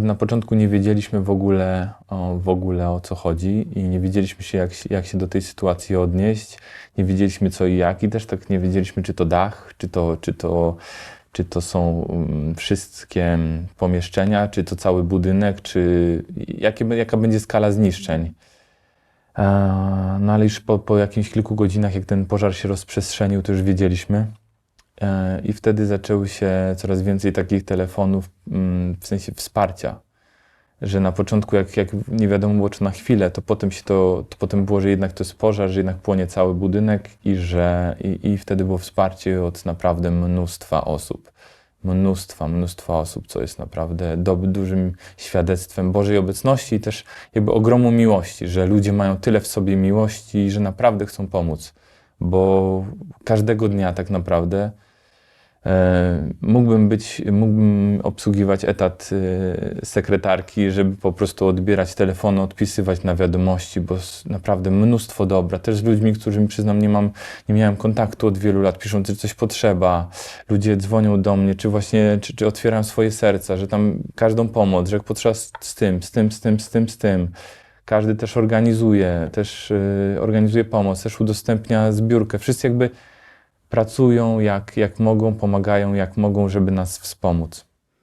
Na początku nie wiedzieliśmy w ogóle, o, w ogóle o co chodzi i nie wiedzieliśmy się jak, jak się do tej sytuacji odnieść. Nie wiedzieliśmy co i jak i też tak nie wiedzieliśmy, czy to dach, czy to, czy to, czy to są mm, wszystkie pomieszczenia, czy to cały budynek, czy jakie, jaka będzie skala zniszczeń. E, No ale już po, po jakichś kilku godzinach, jak ten pożar się rozprzestrzenił, to już wiedzieliśmy. E, I wtedy zaczęły się coraz więcej takich telefonów, mm, w sensie wsparcia. Że na początku, jak, jak nie wiadomo było, czy na chwilę, to potem się to, to potem było, że jednak to jest pożar, że jednak płonie cały budynek i że i, i wtedy było wsparcie od naprawdę mnóstwa osób. Mnóstwa, mnóstwa osób, co jest naprawdę do, dużym świadectwem Bożej obecności i też jakby ogromu miłości, że ludzie mają tyle w sobie miłości, że naprawdę chcą pomóc. Bo każdego dnia tak naprawdę Mógłbym być, mógłbym obsługiwać etat e, sekretarki, żeby po prostu odbierać telefony, odpisywać na wiadomości, bo naprawdę mnóstwo dobra. Też z ludźmi, którymi przyznam, nie mam, nie miałem kontaktu od wielu lat, piszą, czy coś potrzeba. Ludzie dzwonią do mnie, czy właśnie, czy, czy otwierają swoje serca, że tam każdą pomoc, że jak potrzeba z, z tym, z tym, z tym, z tym, z tym. Każdy też organizuje, też e, organizuje pomoc, też udostępnia zbiórkę. Wszyscy jakby pracują jak, jak mogą, pomagają jak mogą, żeby nas wspomóc.